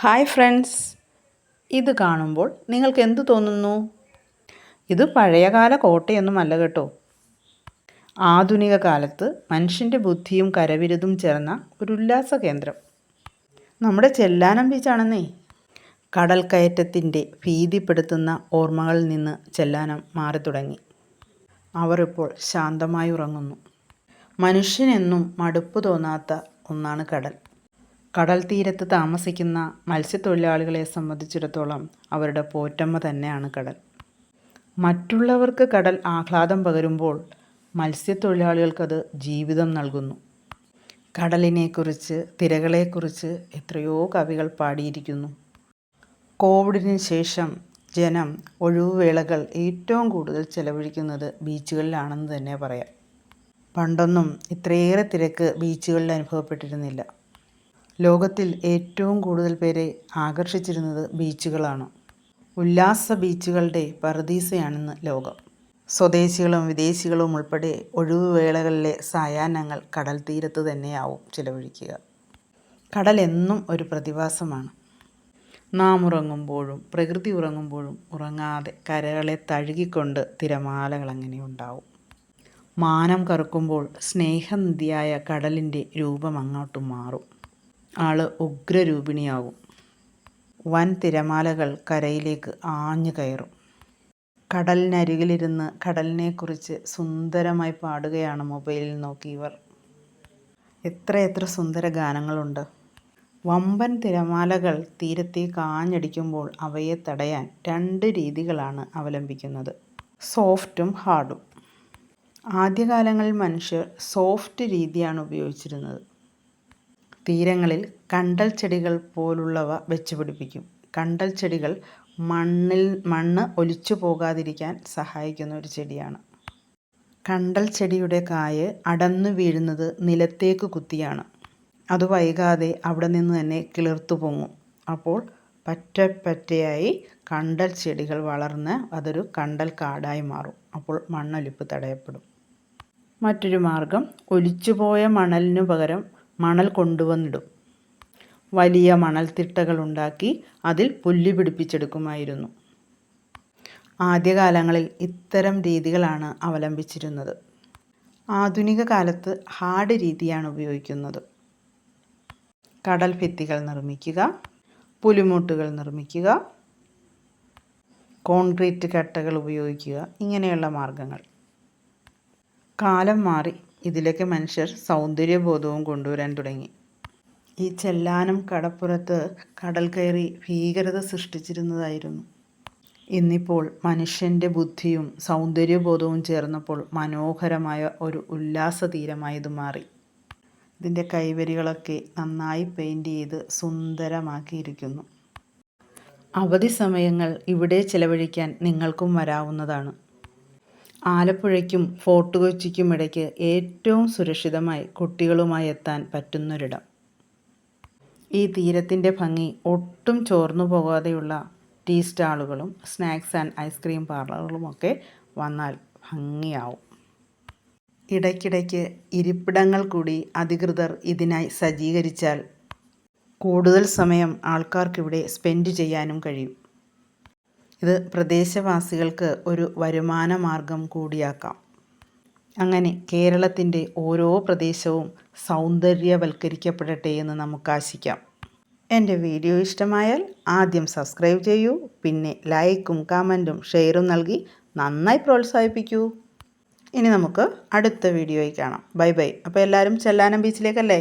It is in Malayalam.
Hi friends. ഇത് കാണുമ്പോൾ നിങ്ങൾക്ക് എന്തു തോന്നുന്നു? ഇത് പഴയകാല കോട്ടയൊന്നുമല്ല കേട്ടോ. ആധുനിക കാലത്ത് മനുഷ്യന്റെ ബുദ്ധിയും കരവിരുതും ചേർന്ന ഒരു ഉല്ലാസ കേന്ദ്രം. നമ്മുടെ ചെല്ലാനം ബീച്ചാണെന്നേ. കടൽ കയറ്റത്തിന്റെ ഭീതിപ്പെടുത്തുന്ന ഓർമ്മകളിൽ നിന്ന് ചെല്ലാനം മാറി തുടങ്ങി. അവർ ഇപ്പോൾ ശാന്തമായി ഉറങ്ങുന്നു. മനുഷ്യനെന്നും മടുപ്പ് തോന്നാത്ത ഒന്നാണ് കടൽ. കടൽ തീരത്ത് താമസിക്കുന്ന മത്സ്യത്തൊഴിലാളികളെ സംബന്ധിച്ചിടത്തോളം അവരുടെ പോറ്റമ്മ തന്നെയാണ് കടൽ. മറ്റുള്ളവർക്ക് കടൽ ആഹ്ലാദം പകരുമ്പോൾ മത്സ്യത്തൊഴിലാളികൾക്കത് ജീവിതം നൽകുന്നു. കടലിനെക്കുറിച്ച് തിരകളെക്കുറിച്ച് എത്രയോ കവികൾ പാടിയിരിക്കുന്നു. കോവിഡിന് ശേഷം ജനം ഒഴിവുവേളകൾ ഏറ്റവും കൂടുതൽ ചെലവഴിക്കുന്നത് ബീച്ചുകളിലാണെന്ന് തന്നെ പറയാം. പണ്ടൊന്നും ഇത്രയേറെ തിരക്ക് ബീച്ചുകളിൽ അനുഭവപ്പെട്ടിരുന്നില്ല. ലോകത്തിൽ ഏറ്റവും കൂടുതൽ പേരെ ആകർഷിച്ചിരുന്നത് ബീച്ചുകളാണ്. ഉല്ലാസ ബീച്ചുകളുടെ പറദീസയാണിന്ന് ലോകം. സ്വദേശികളും വിദേശികളും ഉൾപ്പെടെ ഒഴിവുവേളകളിലെ സായാഹ്നങ്ങൾ കടൽ തീരത്ത് തന്നെയാവും ചിലവഴിക്കുക. കടൽ എന്നും ഒരു പ്രതിഭാസമാണ്. നാം ഉറങ്ങുമ്പോഴും പ്രകൃതി ഉറങ്ങുമ്പോഴും ഉറങ്ങാതെ കരകളെ തഴുകിക്കൊണ്ട് തിരമാലകൾ അങ്ങനെ ഉണ്ടാവും. മാനം കറുക്കുമ്പോൾ സ്നേഹനിധിയായ കടലിന്റെ രൂപം അങ്ങോട്ട് മാറും. ആൾ ഉഗ്രരൂപിണിയാകും. വൻ തിരമാലകൾ കരയിലേക്ക് ആഞ്ഞു കയറും. കടലിനരികിലിരുന്ന് കടലിനെക്കുറിച്ച് സുന്ദരമായി പാടുകയാണ് മൊബൈലിൽ നോക്കി ഇവർ. എത്ര എത്ര സുന്ദര ഗാനങ്ങളുണ്ട്. വമ്പൻ തിരമാലകൾ തീരത്തേക്ക് ആഞ്ഞടിക്കുമ്പോൾ അവയെ തടയാൻ രണ്ട് രീതികളാണ് അവലംബിക്കുന്നത്. സോഫ്റ്റും ഹാർഡും. ആദ്യകാലങ്ങളിൽ മനുഷ്യർ സോഫ്റ്റ് രീതിയാണ് ഉപയോഗിച്ചിരുന്നത്. തീരങ്ങളിൽ കണ്ടൽ ചെടികൾ പോലുള്ളവ വെച്ച് പിടിപ്പിക്കും. കണ്ടൽ ചെടികൾ മണ്ണിൽ മണ്ണ് ഒലിച്ചു പോകാതിരിക്കാൻ സഹായിക്കുന്ന ഒരു ചെടിയാണ്. കണ്ടൽ ചെടിയുടെ കായ് അടന്നു വീഴുന്നത് നിലത്തേക്ക് കുത്തിയാണ്. അത് വൈകാതെ അവിടെ നിന്ന് തന്നെ കിളിർത്തു പൊങ്ങും. അപ്പോൾ പറ്റ പറ്റയായി കണ്ടൽ ചെടികൾ വളർന്ന് അതൊരു കണ്ടൽ കാടായി മാറും. അപ്പോൾ മണ്ണൊലിപ്പ് തടയപ്പെടും. മറ്റൊരു മാർഗം ഒലിച്ചുപോയ മണലിനു പകരം മണൽ കൊണ്ടുവന്നിടും. വലിയ മണൽത്തിട്ടകൾ ഉണ്ടാക്കി അതിൽ പുല്ല് പിടിപ്പിച്ചെടുക്കുമായിരുന്നു. ആദ്യകാലങ്ങളിൽ ഇത്തരം രീതികളാണ് അവലംബിച്ചിരുന്നത്. ആധുനിക കാലത്ത് ഹാർഡ് രീതിയാണ് ഉപയോഗിക്കുന്നത്. കടൽ ഭിത്തികൾ നിർമ്മിക്കുക പുലിമുട്ടുകൾ നിർമ്മിക്കുക കോൺക്രീറ്റ് കട്ടകൾ ഉപയോഗിക്കുക ഇങ്ങനെയുള്ള മാർഗങ്ങൾ. കാലം മാറി ഇതിലേക്ക് മനുഷ്യർ സൗന്ദര്യബോധവും കൊണ്ടുവരാൻ തുടങ്ങി. ഈ ചെല്ലാനം കടപ്പുറത്ത് കടൽ കയറി ഭീകരത സൃഷ്ടിച്ചിരുന്നതായിരുന്നു. ഇന്നിപ്പോൾ മനുഷ്യന്റെ ബുദ്ധിയും സൗന്ദര്യബോധവും ചേർന്നപ്പോൾ മനോഹരമായ ഒരു ഉല്ലാസ തീരമായത് മാറി. ഇതിന്റെ കൈവരികളൊക്കെ നന്നായി പെയിന്റ് ചെയ്ത് സുന്ദരമാക്കിയിരിക്കുന്നു. അവധി സമയങ്ങൾ ഇവിടെ ചിലവഴിക്കാൻ നിങ്ങൾക്കും വരാവുന്നതാണ്. ആലപ്പുഴയ്ക്കും ഫോർട്ട് കൊച്ചിക്കും ഇടയ്ക്ക് ഏറ്റവും സുരക്ഷിതമായി കുട്ടികളുമായി എത്താൻ പറ്റുന്നൊരിടം. ഈ തീരത്തിന്റെ ഭംഗി ഒട്ടും ചോർന്നു പോകാതെയുള്ള ടീ സ്റ്റാളുകളും സ്നാക്സ് ആൻഡ് ഐസ്ക്രീം പാർലറുകളുമൊക്കെ വന്നാൽ ഭംഗിയാവും. ഇടയ്ക്കിടയ്ക്ക് ഇരിപ്പിടങ്ങൾ കൂടി അധികൃതർ ഇതിനായി സജ്ജീകരിച്ചാൽ കൂടുതൽ സമയം ആൾക്കാർക്കിവിടെ സ്പെൻഡ് ചെയ്യാനും കഴിയും. ഇത് പ്രദേശവാസികൾക്ക് ഒരു വരുമാന മാർഗം കൂടിയാക്കാം. അങ്ങനെ കേരളത്തിന്റെ ഓരോ പ്രദേശവും സൗന്ദര്യവൽക്കരിക്കപ്പെടട്ടെ എന്ന് നമുക്ക് ആശിക്കാം എന്റെ വീഡിയോ ഇഷ്ടമായാൽ ആദ്യം സബ്സ്ക്രൈബ് ചെയ്യൂ പിന്നെ ലൈക്കും കമന്റും ഷെയറും നൽകി നന്നായി പ്രോത്സാഹിപ്പിക്കൂ. ഇനി നമുക്ക് അടുത്ത വീഡിയോയിൽ കാണാം. Bye bye. അപ്പോൾ എല്ലാവരും ചെല്ലാനം ബീച്ചിലേക്കല്ലേ?